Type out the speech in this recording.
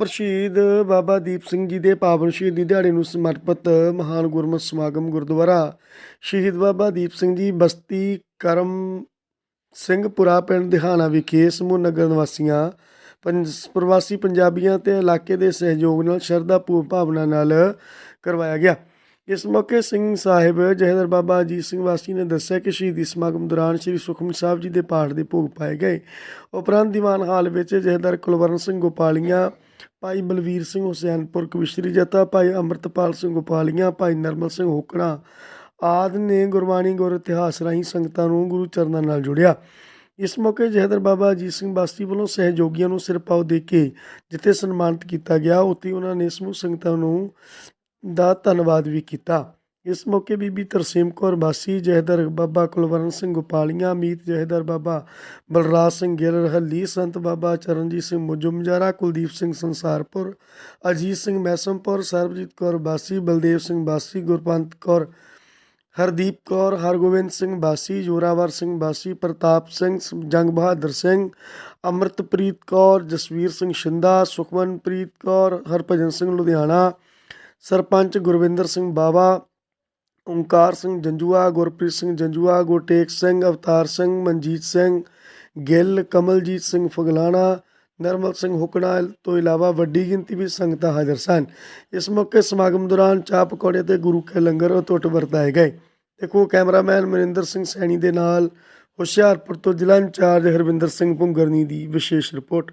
ਮੁਰਸ਼ੀਦ ਬਾਬਾ ਦੀਪ ਸਿੰਘ ਜੀ ਦੇ ਪਾਵਨ ਸ਼ਹੀਦੀ ਦਿਹਾੜੇ ਨੂੰ ਸਮਰਪਿਤ ਮਹਾਨ ਗੁਰਮਤਿ ਸਮਾਗਮ ਗੁਰਦੁਆਰਾ ਸ਼ਹੀਦ ਬਾਬਾ ਦੀਪ ਸਿੰਘ ਜੀ ਬਸਤੀ ਕਰਮ ਸਿੰਘਪੁਰਾ ਪਿੰਡ ਦਿਹਾਣਾ ਵਿਖੇ ਸਮੂਹ ਨਗਰ ਨਿਵਾਸੀਆਂ, ਪੰਜ ਪ੍ਰਵਾਸੀ ਪੰਜਾਬੀਆਂ ਤੇ ਇਲਾਕੇ ਦੇ ਸਹਿਯੋਗ ਨਾਲ ਸ਼ਰਧਾ ਪੂਰਨ ਭਾਵਨਾ ਨਾਲ ਕਰਵਾਇਆ ਗਿਆ। ਇਸ ਮੌਕੇ ਸਿੰਘ ਸਾਹਿਬ ਜਹਦਰ ਬਾਬਾ ਅਜੀਤ ਸਿੰਘ ਵਾਸੀ ਨੇ ਦੱਸਿਆ ਕਿ ਸ਼ਹੀਦੀ ਸਮਾਗਮ ਦੌਰਾਨ ਸ੍ਰੀ ਸੁਖਮਨੀ ਸਾਹਿਬ ਜੀ ਦੇ ਪਾਠ ਦੇ ਭੋਗ ਪਾਏ ਗਏ। ਉਪਰੰਤ ਦੀਵਾਨ ਹਾਲ ਵਿੱਚ ਜਹਦਰ ਕੁਲਵਰਨ ਸਿੰਘ ਗੋਪਾਲੀਆਂ ਭਾਈ ਬਲਵੀਰ ਸਿੰਘ ਹੁਸੈਨਪੁਰ, ਕਵਿਸ਼ਰੀ ਜਥਾ, ਭਾਈ ਅੰਮ੍ਰਿਤਪਾਲ ਸਿੰਘ ਗੋਪਾਲੀਆਂ ਭਾਈ ਨਰਮਲ ਸਿੰਘ ਹੋਕੜਾ ਆਦਿ ਨੇ ਗੁਰਬਾਣੀ ਗੁਰ ਇਤਿਹਾਸ ਰਾਹੀਂ ਸੰਗਤਾਂ ਨੂੰ ਗੁਰੂ ਚਰਨਾਂ ਨਾਲ ਜੁੜਿਆ। ਇਸ ਮੌਕੇ ਜਹਦਰ ਬਾਬਾ ਅਜੀਤ ਸਿੰਘ ਬਾਸਤੀ ਵੱਲੋਂ ਸਹਿਯੋਗੀਆਂ ਨੂੰ ਸਿਰਪਾਉ ਦੇ ਕੇ ਜਿੱਥੇ ਸਨਮਾਨਿਤ ਕੀਤਾ ਗਿਆ, ਉੱਥੇ ਉਹਨਾਂ ਨੇ ਸਮੂਹ ਸੰਗਤਾਂ ਨੂੰ ਦਾ ਧੰਨਵਾਦ ਵੀ ਕੀਤਾ। ਇਸ ਮੌਕੇ ਬੀਬੀ ਤਰਸੀਮ ਕੌਰ ਬਾਸੀ ਜਹਦਰ ਬਾਬਾ ਕੁਲਵਰਨ ਸਿੰਘ ਗੋਪਾਲੀਆਂ ਮੀਤ ਜਹਦਰ ਬਾਬਾ ਬਲਰਾਜ ਸਿੰਘ ਗਿੱਲ ਹੱਲੀ ਸੰਤ ਬਾਬਾ ਚਰਨਜੀਤ ਸਿੰਘ ਮੁਜਮਜਾਰਾ ਕੁਲਦੀਪ ਸਿੰਘ ਸੰਸਾਰਪੁਰ ਅਜੀਤ ਸਿੰਘ ਮੈਸਮਪੁਰ ਸਰਬਜੀਤ ਕੌਰ ਬਾਸੀ ਬਲਦੇਵ ਸਿੰਘ ਬਾਸੀ ਗੁਰਪੰਤ ਕੌਰ ਹਰਦੀਪ ਕੌਰ ਹਰਗੋਬਿੰਦ ਸਿੰਘ ਬਾਸੀ ਜੋਰਾਵਰ ਸਿੰਘ ਬਾਸੀ ਪ੍ਰਤਾਪ ਸਿੰਘ ਜੰਗ ਬਹਾਦਰ ਸਿੰਘ ਅਮਰਤਪ੍ਰੀਤ ਕੌਰ ਜਸਵੀਰ ਸਿੰਘ ਸ਼ਿੰਦਾ ਸੁਖਮਨਪ੍ਰੀਤ ਕੌਰ ਹਰਭਜਨ ਸਿੰਘ ਲੁਧਿਆਣਾ ਸਰਪੰਚ ਗੁਰਵਿੰਦਰ ਸਿੰਘ ਬਾਵਾ ਓਮਕਾਰ ਸਿੰਘ ਜੰਜੂਆ, ਗੁਰਪ੍ਰੀਤ ਸਿੰਘ ਜੰਜੂਆ, ਗੁਰਟੇਕ ਸਿੰਘ, ਅਵਤਾਰ ਸਿੰਘ, ਮਨਜੀਤ ਸਿੰਘ, ਗਿੱਲ, ਕਮਲਜੀਤ ਸਿੰਘ ਫਗਲਾਣਾ, ਨਰਮਲ ਸਿੰਘ ਹੁਕੜਾ ਤੋਂ ਇਲਾਵਾ ਵੱਡੀ ਗਿਣਤੀ ਵਿੱਚ ਸੰਗਤਾਂ ਹਾਜ਼ਰ ਸਨ। ਇਸ ਮੌਕੇ ਸਮਾਗਮ ਦੌਰਾਨ ਚਾਹ ਪਕੌੜੇ ਤੇ ਗੁਰੂ ਕੇ ਲੰਗਰ ਟੁੱਟ ਵਰਤਾਏ ਗਏ। ਦੇਖੋ, ਕੈਮਰਾਮੈਨ ਮਨਿੰਦਰ ਸਿੰਘ ਸੈਣੀ ਦੇ ਨਾਲ ਹੁਸ਼ਿਆਰਪੁਰ ਤੋਂ ਜ਼ਿਲ੍ਹਾ ਇੰਚਾਰਜ ਹਰਵਿੰਦਰ ਸਿੰਘ ਭੁੰਗਰਨੀ ਦੀ ਵਿਸ਼ੇਸ਼ ਰਿਪੋਰਟ।